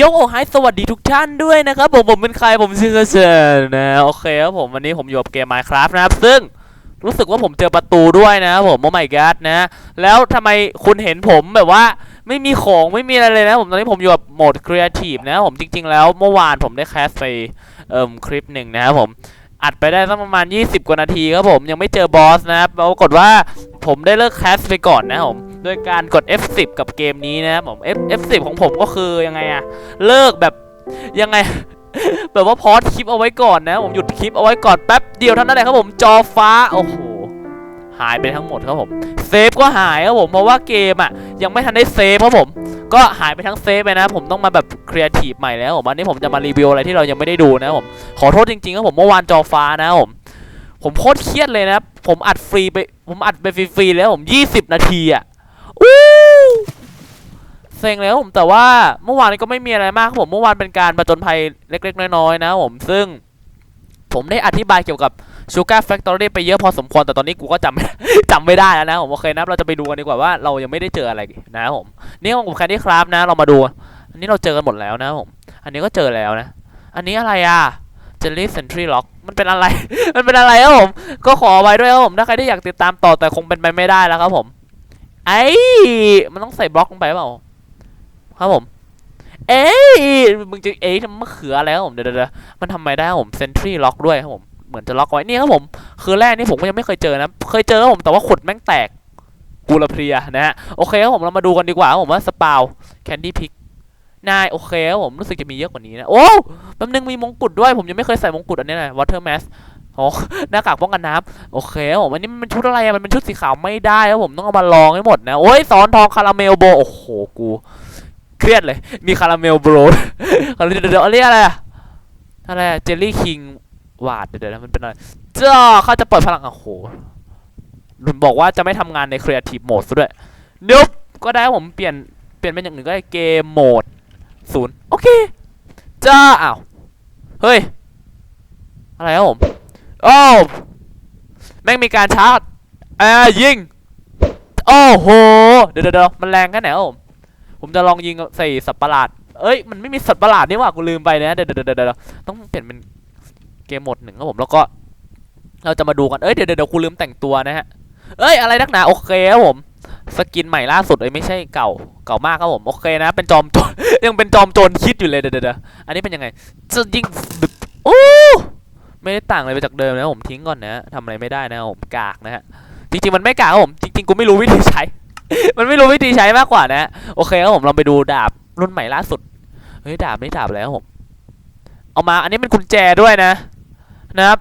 โยกโอไฮสวัสดีทุกท่านด้วยนะครับผมผมเป็นใครผมชื่อเชนนะโอเคครับผมวันนี้ผมอยู่กับเกม Minecraft นะครับ ซึ่งรู้สึกว่าผมเจอประตูด้วยนะครับผมโอ้ my god นะ แล้วทำไมคุณเห็นผมแบบว่าไม่มีของไม่มีอะไรเลยนะผมตอนนี้ผมอยู่กับโหมด Creative นะผมจริง ๆ แล้วเมื่อวานผมได้แคสไปเอ่มคลิปหนึ่งนะครับผมอัดไปได้สักประมาณ 20 กว่านาทีครับผมยังไม่เจอบอสนะครับปรากฏว่าผมได้เลิกแคสไปก่อนนะผม โดยการกด F10 กับเกมนี้นะครับผม F F10 ของผมก็คือยังไงอะเลิกแบบยังไง แบบว่าพอสคลิปเอาไว้ก่อนนะผมหยุดคลิปเอาไว้ก่อนแป๊บเดียวเท่านั้นแหละครับผมจอฟ้าโอ้โหหายไปทั้งหมดครับผมเซฟก็หายครับผมเพราะว่าเกมอะยังไม่ทันได้เซฟครับผมก็หายไปทั้งเซฟไปนะ ผมต้องมาแบบครีเอทีฟใหม่แล้วผมวันนี้ผมจะมารีวิวอะไรที่เรายังไม่ได้ดูนะผมขอโทษจริงๆครับผมเมื่อวานจอฟ้านะผมผมโคตรเครียดเลยนะผมอัดฟรีไปผมอัดไปฟรีๆแล้วผม 20 นาทีอะ เซ็งเลยครับผมแต่ว่าเมื่อวานนี้ก็ไม่มีอะไรมากครับผมเมื่อวานเป็นการประจนภัยเล็กๆ น้อยๆนะผมซึ่งผมได้อธิบายเกี่ยวกับ Sugar Factory ไปเยอะพอสมควรแต่ตอนนี้กูก็จำจำไม่ได้แล้วนะผมโอเคนะเราจะไปดูกันดีกว่าว่าเรายังไม่ได้เจออะไรนะผมนี่ของผมแคนดี้ครับนะเรามาดู อันนี้เราเจอกันหมดแล้วนะผม อันนี้ก็เจอแล้วนะ อันนี้อะไรอะ Jelly Sentry Lock มันเป็นอะไร มันเป็นอะไรครับผม ก็ขอไว้ด้วยครับผมถ้าใครที่อยากติดตามต่อแต่คงเป็นไปไม่ได้แล้วครับผม ไอ้มันต้องใส่บล็อกลงไปเปล่า ครับผม เอ้ยมึงจะเอ้ยทำมะเขืออะไรครับผม เดี๋ยวเดี๋ยวมันทำไมได้ครับผม Sentry Lock ด้วยครับผมเหมือนจะล็อกไว้นี่ครับผมคือแรกนี่ผมก็ยังไม่เคยเจอนะ เคยเจอครับผมแต่ว่าขุดแม่งแตกกูละเพลียนะฮะโอเคครับผมเรามาดูกันดีกว่าครับผมว่าสปาวแคนดี้พิกนายโอเคครับผมรู้สึกจะมีเยอะกว่านี้นะโอ้แป๊บนึงมีมงกุฎด้วยผมยังไม่เคยใส่มงกุฎอันนี้นะ water mask โอ้หน้ากากป้องกันน้ำโอเคครับผมอันนี้มันเป็นชุดอะไรอะมันเป็นชุดสีขาวไม่ได้ครับผมต้องเอามาลองให้หมดนะโอ้ยสอนทองคาราเมลโบโอ้โหกู เครียดเลย มีคาราเมลโบรเดี๋ยวเดี๋ยวเดี๋ยวเรียกอะไรอะอะไรอะเจลลี่คิงวาดเดี๋ยวเดี๋ยวนะมันเป็นอะไรจ้าเขาจะเปิดพลังโอ้โหหนุนบอกว่าจะไม่ทำงานใน Creative Mode ซะด้วยนุบก็ได้ผมเปลี่ยนเปลี่ยนเป็นอย่างหนึ่งก็ได้เกมโหมดศูนย์โอเคจ้าอ้าวเฮ้ย อะไรครับผมโอ้าวแม่งมีการชาร์จอ่ายิง โอ้โห เดี๋ยวเดี๋ยวเดี๋ยวมันแรงแค่ไหนครับผม ผมจะลองยิงใส่สัตว์ประหลาด เอ้ย มันไม่มีสัตว์ประหลาดนี่หว่ากูลืมไปนะเดี๋ยวเดี๋ยวเดี๋ยวเดี๋ยวต้องเปลี่ยนเป็นเกมโหมดหนึ่งครับผมแล้วก็เราจะมาดูกันเอ้ยเดี๋ยวเดี๋ยวเดี๋ยวกูลืมแต่งตัวนะฮะเอ้ยอะไรนักหนาโอเคครับผมสกินใหม่ล่าสุดเอ้ยไม่ใช่เก่าเก่ามากครับผมโอเคนะ เป็นจอมโจรยังเป็นจอมโจรคิดอยู่เลยเดี๋ยวเดี๋ยวเดี๋ยวอันนี้เป็นยังไงจะยิงโอ้ไม่ได้ต่างอะไรไปจากเดิมนะผมทิ้งก่อนนะทำอะไรไม่ได้นะผมกากนะฮะจริงๆมันไม่กากครับผมจริงๆกูไม่รู้วิธีใช้ มันไม่รู้วิธีใช้มากกว่านะ โอเคครับผมเราไปดูดาบรุ่นใหม่ล่าสุด เฮ้ยดาบนี่ดาบอะไรครับผม เอามา อันนี้เป็นกุญแจด้วยนะ นะครับ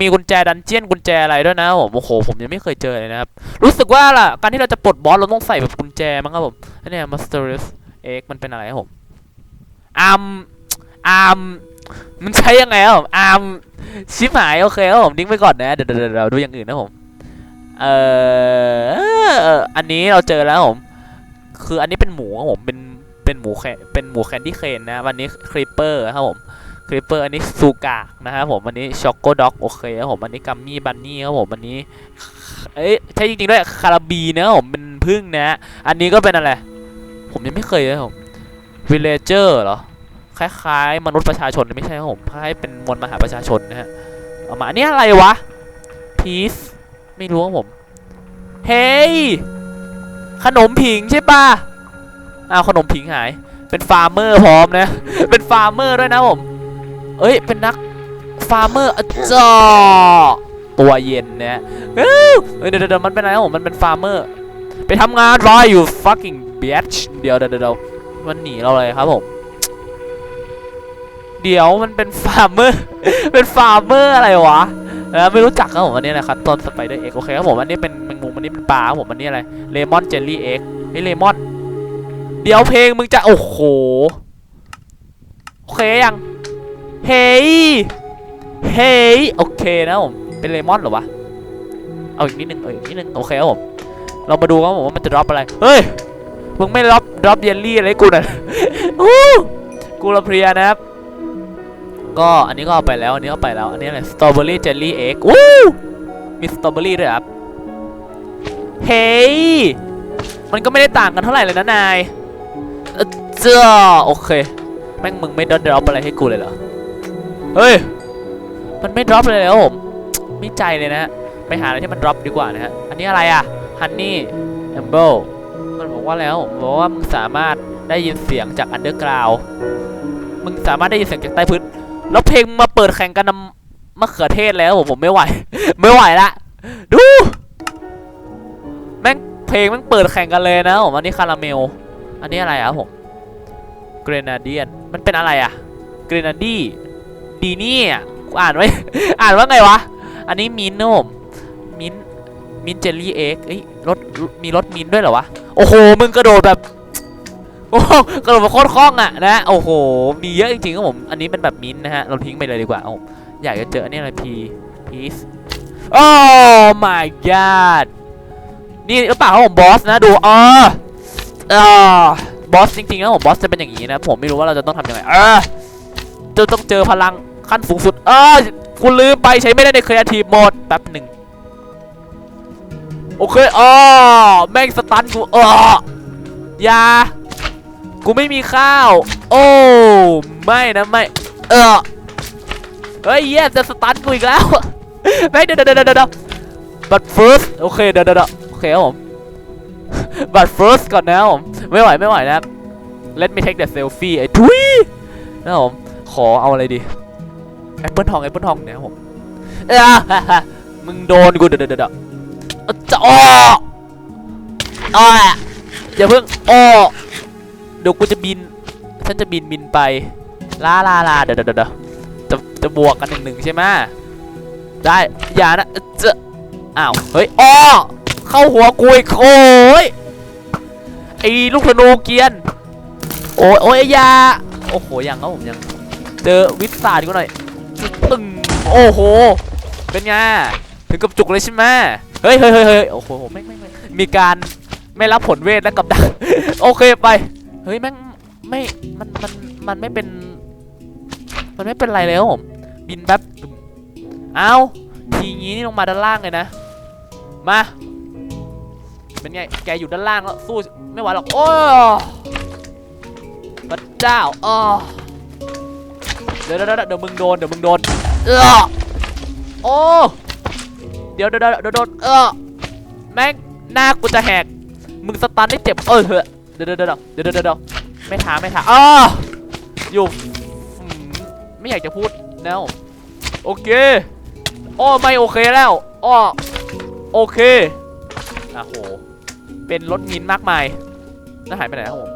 มีกุญแจดันเจียนกุญแจอะไรด้วยนะผมโอ้โหผมยังไม่เคยเจอเลยนะครับ รู้สึกว่าล่ะการที่เราจะปลดบอสเราต้องใส่แบบกุญแจมั้งครับผมอันนี้ Masterus X มันเป็นอะไรครับผมอาร์มอาร์มมันใช้ยังไงครับผมอาร์มชิบหายโอเคครับผมดิ้งไปก่อนนะเดี๋ยวเดี๋ยวเดี๋ยวดูอย่างอื่นนะผม เอ่ออันนี้เราเจอแล้วผม คืออันนี้เป็นหมูครับผมเป็นเป็นหมูแคเป็นหมูแคนดี้เคนนะวันนี้ครีปเปอร์ครับผมคลิปเปอร์อันนี้ซูกะนะครับผมอันนี้ช็อกโกด็อกโอเคครับผมอันนี้กัมมี่บันนี่ครับผมอันนี้เอ้ยใช่จริงๆด้วยคาราบีนะครับผมเป็นพึ่งนะอันนี้ก็เป็นอะไรผมยังไม่เคยเลยผมวิลเลเจอร์เหรอคล้ายๆ มนุษย์ประชาชนไม่ใช่ครับผมคล้ายเป็นมวลมหาประชาชนนะฮะเอามาอันนี้อะไรวะพีซ ไม่รู้ครับผม เฮ้ย ขนมผิงใช่ปะอ้าวขนมผิงหาย เป็นฟาร์มเมอร์พร้อมนะ เป็นฟาร์มเมอร์ด้วยนะผม เอ้ย เป็นนักฟาร์มเมอร์จ้าตัวเย็นเนี่ยเอ้ยเดี๋ยวเดี๋ยวมันเป็นอะไรผมมันเป็นฟาร์มเมอร์ ไปทำงานรออยู่ fucking bitch เดี๋ยวเดี๋ยวเดี๋ยวมันหนีเราเลยครับผม เดี๋ยวมันเป็นฟาร์มเมอร์ เป็นฟาร์มเมอร์อะไรวะ แล้วไม่รู้จักครับผมอันนี้นะครับต้นสไปเดอร์เอ็กโอเคครับผมอันนี้เป็นแมงมุมอันนี้เป็นปลาครับผมอันนี้อะไรเลมอนเจลลี่เอ็กไอเลมอนเดี๋ยวเพลงมึงจะโอ้โหโอเคยังเฮ้ยเฮ้ยโอเคนะผมเป็นเลมอนหรอวะเอาอีกนิดนึงเอาอีกนิดนึงโอเคครับผมเรามาดูครับผมว่ามันจะดรอปอะไรเฮ้ยมึงไม่ดรอปดรอปเยลลี่อะไรกูน่ะอู้กูละเพลียนะครับ ก็อันนี้ก็เอาไปแล้ว อันนี้ก็ไปแล้ว อันนี้อะไรสตรอเบอรี่เจลลี่เอ็กอู้มีสตรอเบอรี่ด้วยครับ เฮ้ย มันก็ไม่ได้ต่างกันเท่าไหร่เลยนะนายเจ้าโอเค แม่งมึงไม่ดรอปอะไรให้กูเลยเหรอ เฮ้ย มันไม่ดรอปเลยเหรอผมไม่ใจเลยนะไปหาอะไรที่มันดรอปดีกว่านะฮะ อันนี้อะไรอะฮันนี่แอมเบลมันบอกว่าแล้วผมบอกว่ามึงสามารถได้ยินเสียงจากอันเดอร์กราวมึงสามารถได้ยินเสียงจากใต้พื้น แล้วเพลงมาเปิดแข่งกันนมะเขือเทศแล้วผมผมไม่ไหว ไม่ไหวละ ดู แม่งเพลงแม่งเปิดแข่งกันเลยนะผมอันนี้คาราเมล อันนี้อะไรอะผมเกรนาเดียนมันเป็นอะไรอะเกรนาดีดีนี่อะอ่านไว้ อ่านว่าไงวะ อันนี้มินนะผมมินมินเจลลี่เอ็กเอ้ยรสมีรสมินด้วยเหรอวะ โอ้โห มึงกระโดดแบบ โอ้กระโดดมาโคตรคล่องอะนะโอ้โหมีเยอะจริงๆครับผมอันนี้เป็นแบบมินท์นะฮะเราทิ้งไปเลยดีกว่าเอาอยากจะเจออันนี้อะไรพีพีซโอ้ my god นี่หรือเปล่าครับผมบอสนะดูอ๋อเออบอสจริงๆนะผมบอสจะเป็นอย่างนี้นะผมไม่รู้ว่าเราจะต้องทำยังไงเออจะต้องเจอพลังขั้นสูงสุดเออคุณลืมไปใช้ไม่ได้ในครีเอทีฟโหมดแป๊บหนึ่งโอเคอ๋อแม่งสตันกูเออยา กูไม่มีข้าว โอ้ไม่นะไม่ เออเฮ้ยเหี้ยจะสตันกูอีกแล้วแม่เดี๋ยวเดี๋ยวเดี๋ยวเดี๋ยว but first โอเคเดี๋ยวเดี๋ยวโอเคครับผม but first ก่อนนะผมไม่ไหวไม่ไหวนะ let me take the selfie ไอ้ทุยนะผมขอเอาอะไรดีแอปเปิลทองแอปเปิลทองเนี่ยผมเอ้าฮ่าฮ่ามึงโดนกูเดี๋ยวเดี๋ยวเดี๋ยวเดี๋ยวจะอ้ออ้ออย่าเพิ่งอ้อ เดี๋ยวกูจะบิน ฉันจะบินบินไป ลาลาลาเดี๋ยวเดี๋ยวเดี๋ยวจะจะบวกกันหนึ่งหนึ่งใช่ไหมได้ อย่านะจะอ้าว เฮ้ยอ้อเข้าหัวกูอีกโอ้ยไอ้ลูกธนูเกียน โอ้ยโอ้ยยา โอ้โห ยังครับผมยัง เจอวิสาดกูหน่อย ตึง โอ้โห เป็นไง ถึงกับจุกเลยใช่ไหมเฮ้ยเฮ้ยเฮ้ยเฮ้ยโอ้โหไม่ไม่ไม่มีการไม่รับผลเวทและกับดัก โอเคไป ฮ้ยแม่งไม่มันมันมันไม่เป็น มันไม่เป็นไรเลยครับผมบินแป๊บเอาทีงี้นี่ลงมาด้านล่างเลยนะ มา เป็นไง แกอยู่ด้านล่างแล้วสู้ไม่ไหวหรอก โอ้พระเจ้าอ้อเดี๋ยวเดี๋ยวเดี๋ยวเดี๋ยวมึงโดน เดี๋ยวมึงโดน เออโอ้ เดี๋ยวเดี๋ยวเดี๋ยวโดน เออแม่งหน้ากูจะแหก มึงสตันได้เจ็บ เออเหอะ ดี๋ยวเดี๋ยวเดี๋ยวเดี๋ยวเดี๋ยวเดี๋ยวไม่ถามไม่ถามอ้ออยู่ไม่อยากจะพูดแล้วโอเคอ้ไม่โอเคแล้วอ้อโอเคอะโหเป็นรถมินมากมายแล้วหายไปไหนครับผม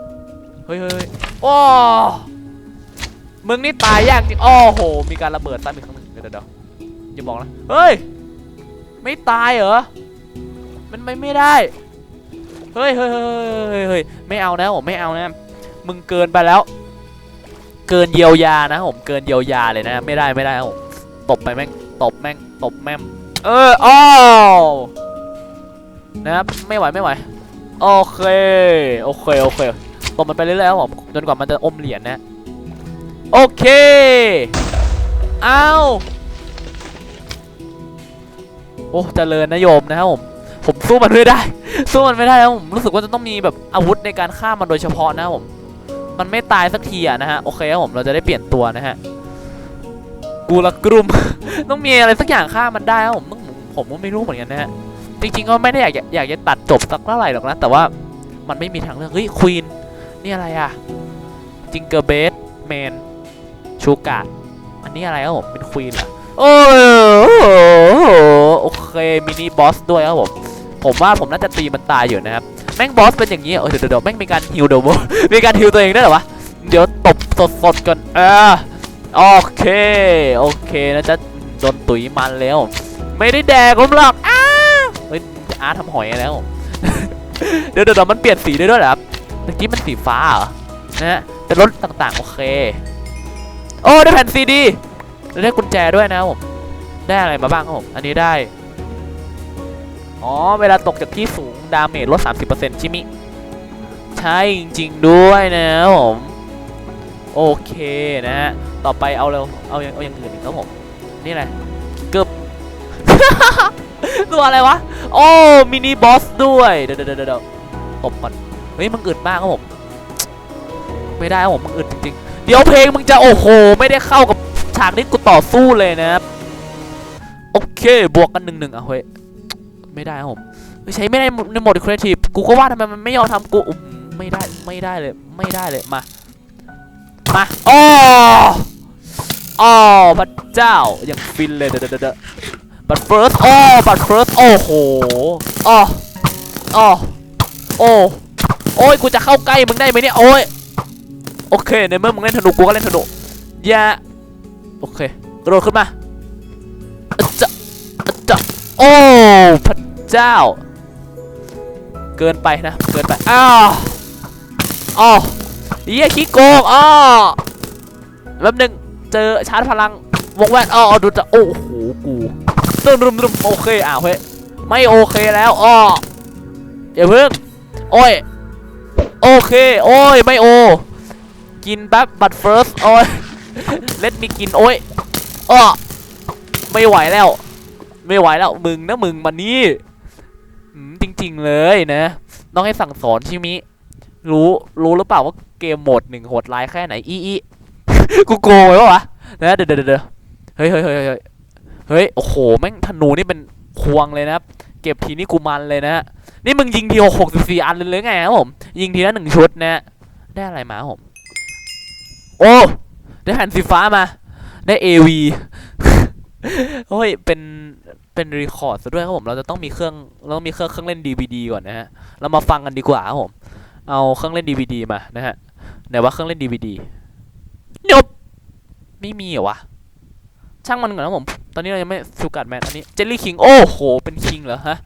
เฮ้ยเฮ้ยโอ้มึงนี่ตายยากจริงอ้อโห มีการระเบิดซ้ำอีกครั้งหนึ่งเดี๋ยวเดี๋ยวเดี๋ยวอย่าบอกนะเฮ้ยไม่ตายเหรอมันไม่ไม่ได้ เฮ้ยเฮ้ยเฮ้ยเฮ้ยเฮ้ยไม่เอานะผมไม่เอานะ มึงเกินไปแล้ว เกินเยียวยานะผมเกินเยียวยาเลยนะ ไม่ได้ไม่ได้ผมตบไปแม่งตบแม่งตบแม่มเอออ้าวนะครับไม่ไหวไม่ไหวโอเคโอเคโอเคตบมันไปเรื่อยๆครับผมจนกว่ามันจะอมเหรียญนะโอเคเอ้าโอ้เจริญนะโยมนะครับผมผมสู้มันไม่ได้ สู้มันไม่ได้แล้วผมรู้สึกว่าจะต้องมีแบบอาวุธในการฆ่ามันโดยเฉพาะนะผม มันไม่ตายสักทีอะนะฮะ โอเคครับผมเราจะได้เปลี่ยนตัวนะฮะ กูละกลุ่ม ต้องมีอะไรสักอย่างฆ่ามันได้ครับผมต้องผมก็ไม่รู้เหมือนกันนะฮะ จริงๆก็ไม่ได้อยากอยากจะตัดจบสักเท่าไหร่หรอกนะ แต่ว่ามันไม่มีทางเลือก เฮ้ยควีนนี่อะไรอะจิงเกอร์เบสแมนชูการ์ดอันนี้อะไรครับผมเป็นควีนเหรอโอ้โหโอเคมินิบอสด้วยครับผม ผมว่าผมน่าจะตีมันตายอยู่นะครับแม่งบอสเป็นอย่างนี้เออเดี๋ยวเดี๋ยวแม่งมีการฮิวเดี๋ยวมีการฮิวตัวเองด้วยเหรอวะเดี๋ยวตบสดๆก่อนเออโอเคโอเคนะจ๊ะโดนตุ๋ยมันแล้ว ไม่ได้แดกผมหรอกอ้าเฮ้ยอาร์ทำหอยแล้วเดี๋ยวเดี๋ยวมันเปลี่ยนสีได้ด้วยเหรอครับเมื่อกี้มันสีฟ้าเหรอนะฮะเป็นรถต่างๆ โอเค โอ้ ได้แผ่นซีดี ได้กุญแจด้วยนะผม ได้อะไรมาบ้างครับผม อันนี้ได้ อ๋อ เวลาตกจากที่สูง ดาเมจลด 30%ชิมิ ใช่จริง ๆ ด้วยนะผม โอเคนะฮะ ต่อไปเอาเร็วเอาอย่างเอาอย่างอื่นอีกครับผม นี่อะไรเกือบตัวอะไรวะ โอ้ มินิบอสด้วย เดี๋ยวเดี๋ยวเดี๋ยวตบก่อน เฮ้ย มันอึดมากครับผม ไม่ได้ครับผม มันอึดจริงๆ เดี๋ยวเพลงมึงจะโอ้โห ไม่ได้เข้ากับฉากที่กูต่อสู้เลยนะครับ โอเค บวกกันหนึ่งหนึ่งอะเฮ้ย ไม่ได้ครับผมใช้ไม่ได้ในโหมดครีเอทีฟกูก็ว่าทำไมมันไม่ยอมทำกูไม่ได้ไม่ได้เลย ไม่ได้เลยมามาอ๋ออ๋อพระเจ้าอย่างฟินเลยเด้อเด้อเด้อบัต first อ๋อบัต first โอ้โหอ๋ออ๋อโอ้โอ้ยกูจะเข้าใกล้มึงได้ไหมเนี่ยโอ้ยโอเคในเมื่อมึงเล่นธนูกูก็เล่นธนูอย่าโอเคกระโดดขึ้นมาจะอะจะโอ้พระ เจ้า เกินไปนะ เกินไป อ้าวอ๋อเฮียขี้โกงอ๋อแป๊บหนึงเจอชาร์จพลังวงแหวนอ๋อดูจะโอ้โหกูตึมตึมตึมโอเคอ้าวเฮ้ยไม่โอเคแล้วอ๋ออย่าเพิ่งโอ้ยโอเคโอ้ยไม่โอ กินแป๊บบัต first โอ้ยเล็ดมีกินโอ้ยอ้อไม่ไหวแล้ว ไม่ไหวแล้วมึงนะมึงมานี่ จริง ๆ เลยนะต้องให้สั่งสอนชิมิ รู้รู้หรือเปล่าว่าเกมโหมดหนึ่งโหดร้ายแค่ไหนอีอีกูโกยปะวะนะเดี๋ยวเดี๋ยวเฮ้ยเฮ้ยเฮ้ยเฮ้ยเฮ้ยโอ้โหแม่งธนูนี่เป็นควงเลยนะครับเก็บทีนี่กูมันเลยนะ นี่มึงยิงทีหกสิบสี่อันเลยหรือไงครับผม ยิงทีละหนึ่งชุดนะฮะได้อะไรมาผม โอ้ ได้แผ่นสีฟ้ามา ได้ AV โอ้ยเป็นเป็นรีคอร์ดซะด้วยครับผมเราจะต้องมีเครื่องเราต้องมีเครื่องเครื่องเล่น DVD ก่อนนะฮะเรามาฟังกันดีกว่าครับผม เอาเครื่องเล่น DVD มานะฮะไหนว่าเครื่องเล่น DVD นบไม่มีเหรอวะช่างมันก่อนนะผม ตอนนี้เรายังไม่สุกัดแมนอันนี้เจลลี่คิงโอ้โหเป็นคิงเหรอฮะ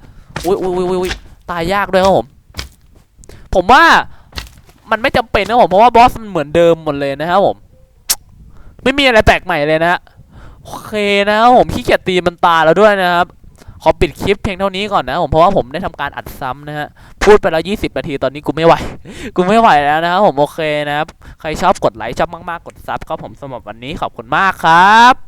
อุ้ยอุ้ยอุ้ยอุ้ยตายยากด้วยครับผม ผมว่ามันไม่จำเป็นนะผมเพราะว่าบอสมันเหมือนเดิมหมดเลยนะครับผม ไม่มีอะไรแปลกใหม่เลยนะฮะ โอเคนะผมขี้เกียจตีมันตาแล้วด้วยนะครับ ขอปิดคลิปเพียงเท่านี้ก่อนนะผมเพราะว่าผมได้ทำการอัดซ้ำนะฮะพูดไปแล้ว 20 นาทีตอนนี้กูไม่ไหว กูไม่ไหวแล้วนะครับผมโอเคนะครับ ใครชอบกดไลค์ชอบมากๆกดซับก็ผมสำหรับวันนี้ขอบคุณมากครับ